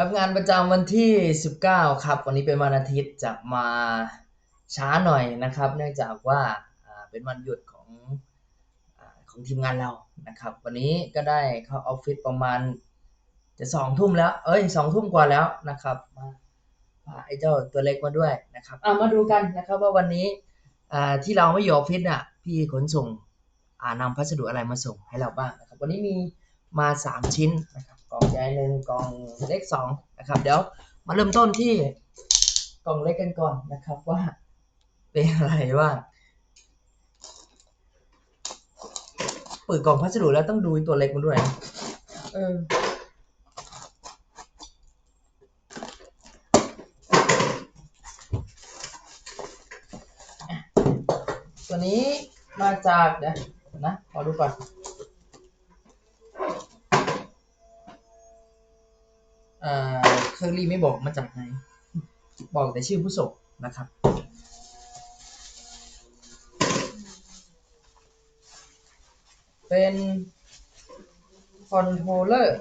รับงานประจำวันที่ 19 ครับ วันนี้เป็นวันอาทิตย์จะมาช้าหน่อยนะครับ เนื่องจากว่าอ่าเป็นวันหยุดของอ่าของทีมงานเรานะครับ วันนี้ก็ได้เข้าออฟฟิศประมาณจะสองทุ่มแล้ว เอ้ยสองทุ่มกว่าแล้วนะครับมาพาไอ้เจ้าตัวเล็กมาด้วยนะครับอ่ามาดูกันนะครับว่าวันนี้อ่าที่เราไม่อยู่ออฟฟิศอะพี่ขนส่งอ่านำพัสดุอะไรมาส่งให้เราบ้างนะครับ วันนี้มีมาสามชิ้นนะครับกล่อง ใหญ่หนึ่งกล่องเล็กสองนะครับ เดี๋ยวมาเริ่มต้นที่กล่องเล็กกันก่อนนะครับว่าเป็นอะไรบ้าเปิดกล่องพัสดุแล้วต้องดูตัวเล็กมาด้วยนะเออตัวนี้มาจากเดี๋ยวนะขอดูก่อน เอ่อเคอรี่ไม่บอกมาจากไหน บอกแต่ชื่อผู้ส่งนะครับเป็นคอนโทรลเลอร์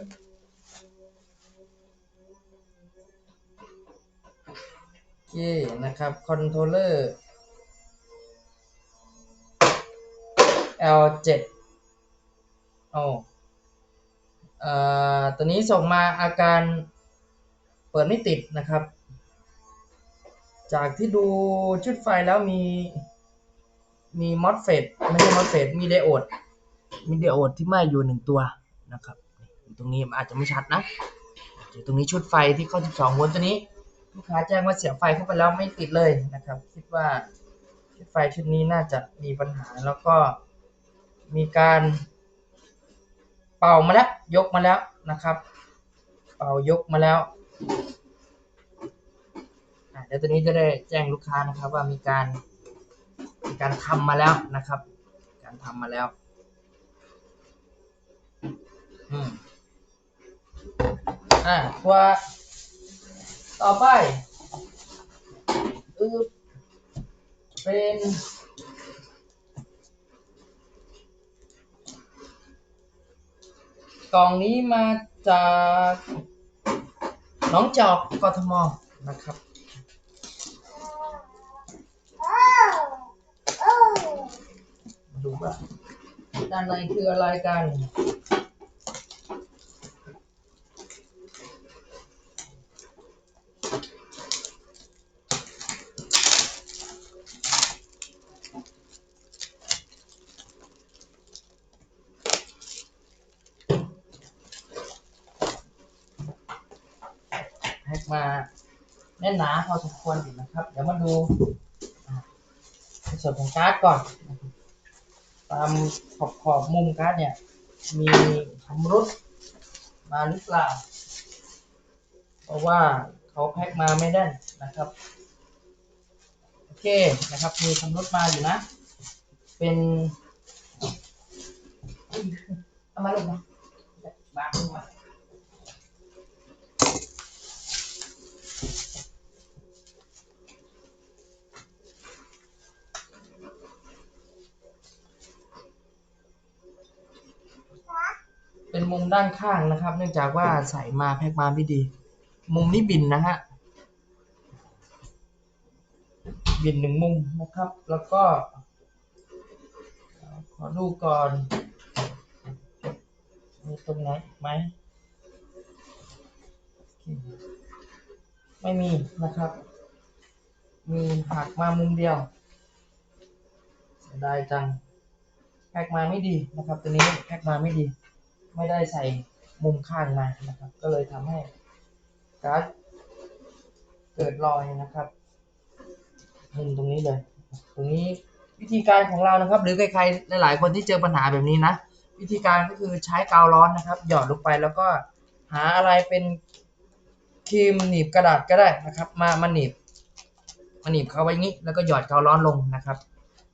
โอเคนะครับคอนโทรลเลอร์ L7 โอ้เอ่อ ตัวนี้ส่งมาอาการเปิดไม่ติดนะครับ จากที่ดูชุดไฟแล้วมีมีมอสเฟตไม่ใช่มอสเฟตมีไดโอด มีไดโอดที่ไหม้อยู่หนึ่งตัวนะครับอยู่ตรงนี้อาจจะไม่ชัดนะอยู่ตรงนี้ชุดไฟที่เข้า 12โวลต์ตัวนี้ ลูกค้าแจ้งว่าเสียบไฟเข้าไปแล้วไม่ติดเลยนะครับ คิดว่าชุดไฟชุดนี้น่าจะมีปัญหาแล้วก็มีการ เป่ามาแล้วยกมาแล้วนะครับ เป่ายกมาแล้วเดี๋ยวตัวนี้จะได้แจ้งลูกค้านะครับ ว่ามีการมีการทำมาแล้วนะครับ การทำมาแล้วอืมอ่าตัวต่อไปอือเป็น กล่องนี้มาจากน้องจอกกทมนะครับมาดูว่าด้านในคืออะไรกัน แพ็ก มาแน่นหนาพอสมควรอยู่นะครับ เดี๋ยวมาดูอะในส่วนของการ์ดก่อนนะครับตามขอบขอบมุมการ์ดเนี่ย มีชำรุดมาหรือเปล่า เพราะว่าเขาแพ็กมาไม่แน่นนะครับ โอเคนะครับ มีชำรุดมาอยู่นะ เป็นเอามาลงมาบางลงมา เป็นมุมด้านข้างนะครับ เนื่องจากว่าใส่มาแพ็กมาไม่ดี มุมนี้บินนะฮะบินหนึ่งมุมนะครับ แล้วก็ ขอดูก่อนมีตรงไหนไหมไม่มีนะครับ มีหักมามุมเดียวเสียดายจังแพ็กมาไม่ดีนะครับ ตัวนี้แพ็กมาไม่ดี ไม่ได้ใส่มุมข้างมานะครับ ก็เลยทำให้การ์ดเกิดรอยนะครับมุมตรงนี้เลย ตรงนี้วิธีการของเรานะครับ หรือใครๆหลาย ๆ คนที่เจอปัญหาแบบนี้นะ วิธีการก็คือใช้กาวร้อนนะครับ หยอดลงไปแล้วก็หาอะไรเป็นครีมหนีบกระดาษก็ได้นะครับ มามาหนีบมาหนีบเขาไว้งี้ แล้วก็หยอดกาวร้อนลงนะครับ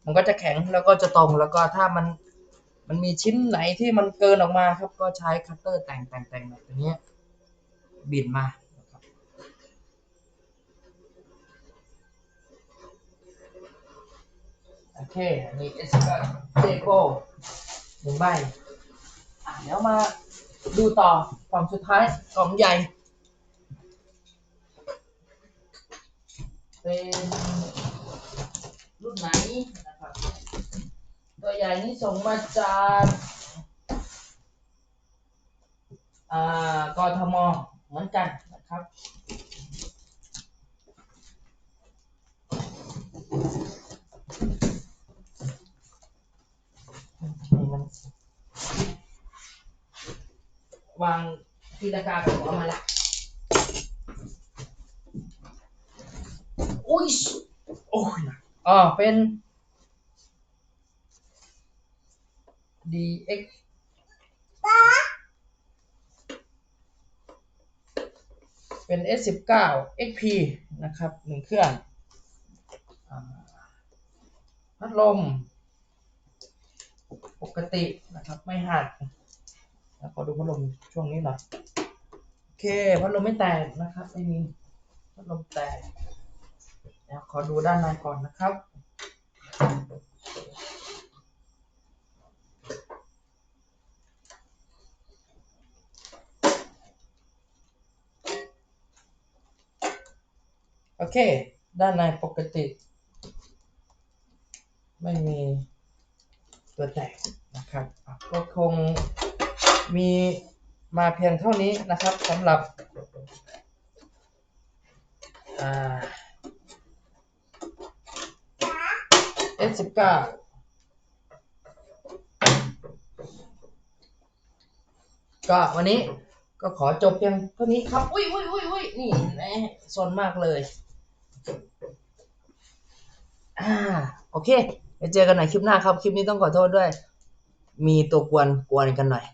มันก็จะแข็งแล้วก็จะตรงแล้วก็ถ้ามัน มันมีชิ้นไหนที่มันเกินออกมาครับ ก็ใช้คัตเตอร์แต่งแต่งแต่งแบบนี้บิดมาโอเค มีเอสกัเจโกหนึ่งใบอ่าแล้วมาดูต่อกล่องสุดท้ายกล่องใหญ่ เป็นรุ่นไหน ตัวใหญ่นี่ส่งมาจากอ่ากทมเหมือนกันนะครับ วางตีตะกร้ากับหัวมาละอุ้ยโอ้ยนักอ๋อเป็น DX เป็น S19 XP นะครับหนึ่งเครื่องพัดลม ปกตินะครับไม่หักแล้วขอดูพัดลมช่วงนี้หน่อยโอเคพัดลมไม่แตกนะครับไม่มีพัดลมแตกเดี๋ยวขอดูด้านในก่อนนะครับ โอเค ด้านในปกติ ไม่มีตัวแตกนะครับ ก็คงมีมาเพียงเท่านี้นะครับสำหรับเอ่า S19 ก็วันนี้ก็ขอจบเพียงเท่านี้ครับ อุ้ยอุ้ยอุ้ยอุ้ยนี่นะสนมากเลย อ่าโอเคไปเจอกันใหม่คลิปหน้าครับ คลิปนี้ต้องขอโทษด้วย มีตัวกวนกวนกันหน่อย